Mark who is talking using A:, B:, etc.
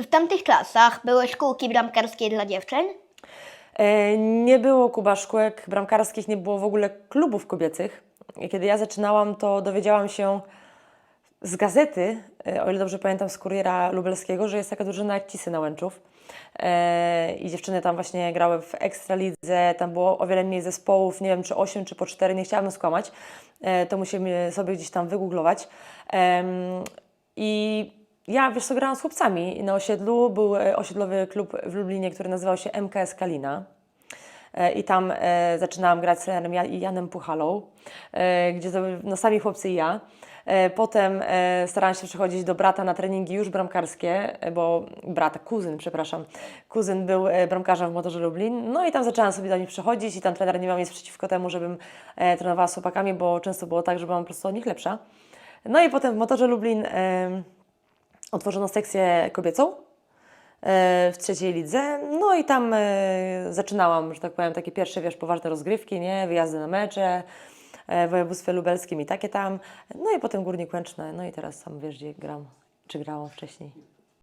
A: Czy w tamtych klasach były szkółki bramkarskie dla dziewczyn?
B: E, Nie było Kuba szkółek bramkarskich, nie było w ogóle klubów kobiecych. Kiedy ja zaczynałam, to dowiedziałam się z gazety, e, o ile dobrze pamiętam, z Kuriera Lubelskiego, że jest taka drużyna jak Cisy Nałęczów. E, I dziewczyny tam właśnie grały w Ekstralidze, tam było o wiele mniej zespołów, nie wiem czy 8 czy po 4, nie chciałabym skłamać. E, To musimy sobie gdzieś tam wygooglować. Em, I ja, wiesz co, grałam z chłopcami na osiedlu. Był e, osiedlowy klub w Lublinie, który nazywał się MKS Kalina. E, I tam e, zaczynałam grać z trenerem Ja- Janem Puchalą, e, gdzie no, sami chłopcy i ja. E, potem e, starałam się przychodzić do brata na treningi już bramkarskie, e, bo brata, kuzyn, przepraszam, kuzyn był e, bramkarzem w Motorze Lublin. No i tam zaczęłam sobie do nich przychodzić i tam trener nie miał nic przeciwko temu, żebym e, trenowała z chłopakami, bo często było tak, że byłam po prostu od nich lepsza. No i potem w Motorze Lublin e, otworzono sekcję kobiecą e, w trzeciej lidze. No i tam e, zaczynałam, że tak powiem, takie pierwsze, wiesz, poważne rozgrywki, nie? Wyjazdy na mecze e, w województwie lubelskim i takie tam. No i potem Górnik Łęczne. No i teraz sam wiesz, gdzie gram, czy grałam wcześniej.